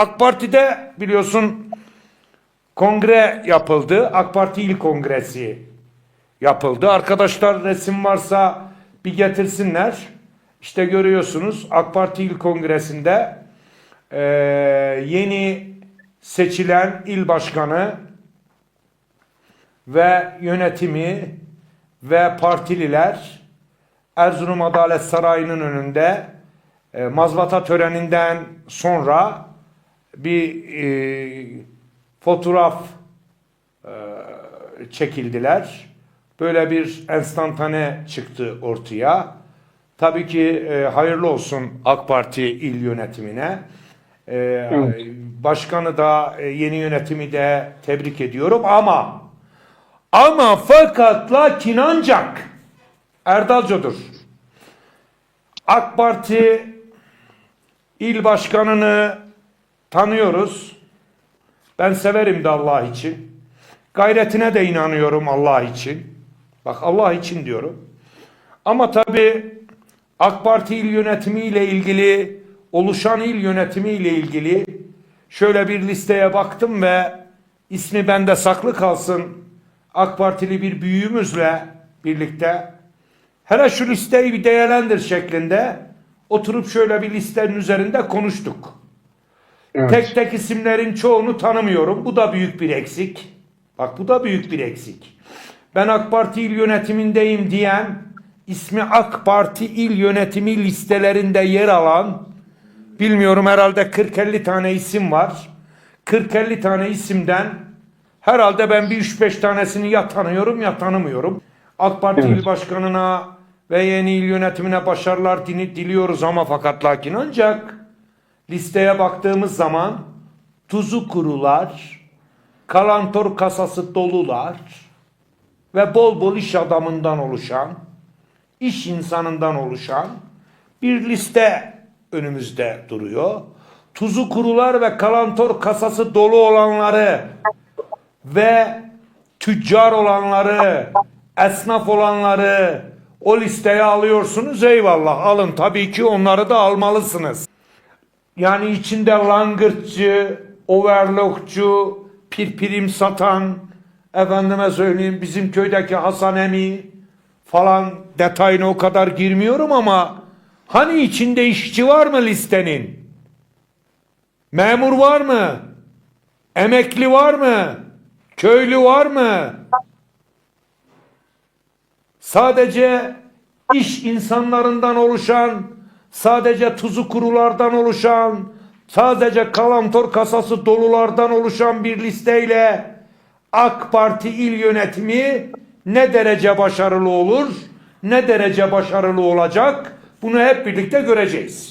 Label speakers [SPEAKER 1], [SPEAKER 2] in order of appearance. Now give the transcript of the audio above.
[SPEAKER 1] AK Parti'de biliyorsun kongre yapıldı. AK Parti İl Kongresi yapıldı. Arkadaşlar resim varsa bir getirsinler. İşte görüyorsunuz AK Parti İl Kongresi'nde eee, yeni seçilen il başkanı ve yönetimi ve partililer Erzurum Adalet Sarayı'nın önünde e, mazbata töreninden sonra bir e, fotoğraf e, çekildiler. Böyle bir enstantane çıktı ortaya. Tabii ki e, hayırlı olsun AK Parti il yönetimine. E, Başkanı da e, yeni yönetimi de tebrik ediyorum ama ama fakat lakin ancak Erdalco'dur. AK Parti il başkanını tanıyoruz. Ben severim de Allah için. Gayretine de inanıyorum Allah için. Bak Allah için diyorum. Ama tabii AK Parti il yönetimiyle ilgili, oluşan il yönetimiyle ilgili şöyle bir listeye baktım ve ismi bende saklı kalsın. AK Partili bir büyüğümüzle birlikte hele şu listeyi bir değerlendir şeklinde oturup şöyle bir listenin üzerinde konuştuk.
[SPEAKER 2] Evet.
[SPEAKER 1] Tek tek isimlerin çoğunu tanımıyorum. Bu da büyük bir eksik. Bak bu da büyük bir eksik. Ben AK Parti il yönetimindeyim diyen ismi AK Parti il yönetimi listelerinde yer alan bilmiyorum herhalde 40-50 tane isim var. 40-50 tane isimden herhalde ben bir 3-5 tanesini ya tanıyorum ya tanımıyorum. AK Parti
[SPEAKER 2] Evet.
[SPEAKER 1] il başkanına ve yeni il yönetimine başarılar diliyoruz ama fakat lakin ancak listeye baktığımız zaman tuzu kurular, kalantor kasası dolular ve bol bol iş adamından oluşan, iş insanından oluşan bir liste önümüzde duruyor. Tuzu kurular ve kalantor kasası dolu olanları ve tüccar olanları, esnaf olanları o listeye alıyorsunuz eyvallah alın tabii ki onları da almalısınız. Yani içinde langırtçı, overlockçu, pirpirim satan, efendime söyleyeyim bizim köydeki Hasan Emi falan detayına o kadar girmiyorum ama hani içinde işçi var mı listenin? Memur var mı? Emekli var mı? Köylü var mı? Sadece iş insanlarından oluşan, sadece tuzu kurulardan oluşan, sadece kalantor kasası dolulardan oluşan bir listeyle AK Parti il yönetimi ne derece başarılı olur, ne derece başarılı olacak bunu hep birlikte göreceğiz.